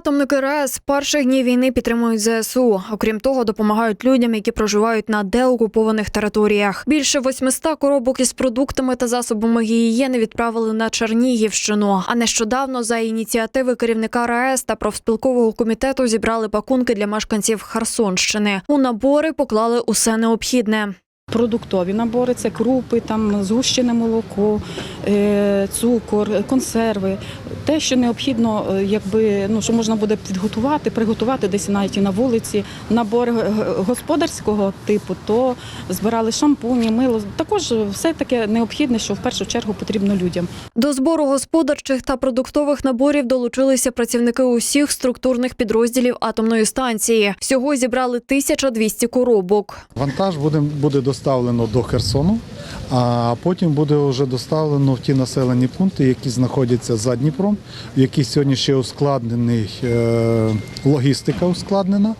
Атомники РЕС з перших днів війни підтримують ЗСУ. Окрім того, допомагають людям, які проживають на деокупованих територіях. Більше 800 коробок із продуктами та засобами гігієни відправили на Чернігівщину. А нещодавно за ініціативи керівника РАЕС та профспілкового комітету зібрали пакунки для мешканців Херсонщини. У набори поклали усе необхідне. Продуктові набори це крупи, там згущене молоко, е, цукор, консерви. Те, що необхідно, е, якби ну що можна буде підготувати, приготувати десь навіть і на вулиці. Набор господарського типу, то збирали шампуні, мило. Також все таке необхідне, що в першу чергу потрібно людям. До збору господарчих та продуктових наборів долучилися працівники усіх структурних підрозділів атомної станції. Всього зібрали 1200 коробок. Вантаж буде, буде доставлено до Херсону, а потім буде вже доставлено в ті населені пункти, які знаходяться за Дніпром, в яких сьогодні ще ускладнений е, логістика ускладнена.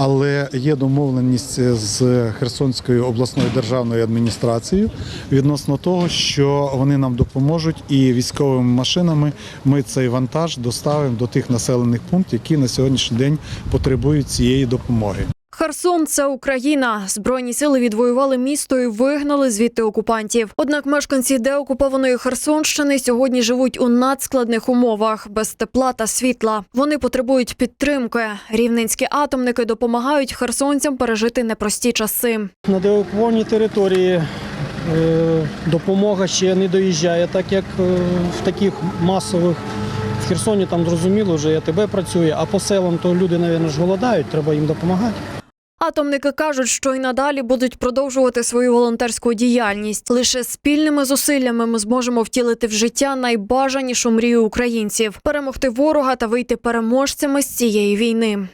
Але є домовленість з Херсонською обласною державною адміністрацією відносно того, що вони нам допоможуть і військовими машинами ми цей вантаж доставимо до тих населених пунктів, які на сьогоднішній день потребують цієї допомоги. Херсон це Україна. Збройні сили відвоювали місто і вигнали звідти окупантів. Однак мешканці деокупованої Херсонщини сьогодні живуть у надскладних умовах без тепла та світла. Вони потребують підтримки. Рівненські атомники допомагають херсонцям пережити непрості часи. На деокупованій території е, допомога ще не доїжджає, так як е, в таких масових в Херсоні там зрозуміло, вже АТБ працює, а по селам то люди, мабуть, голодають, треба їм допомагати. Атомники кажуть, що й надалі будуть продовжувати свою волонтерську діяльність. Лише спільними зусиллями ми зможемо втілити в життя найбажанішу мрію українців перемогти ворога та вийти переможцями з цієї війни.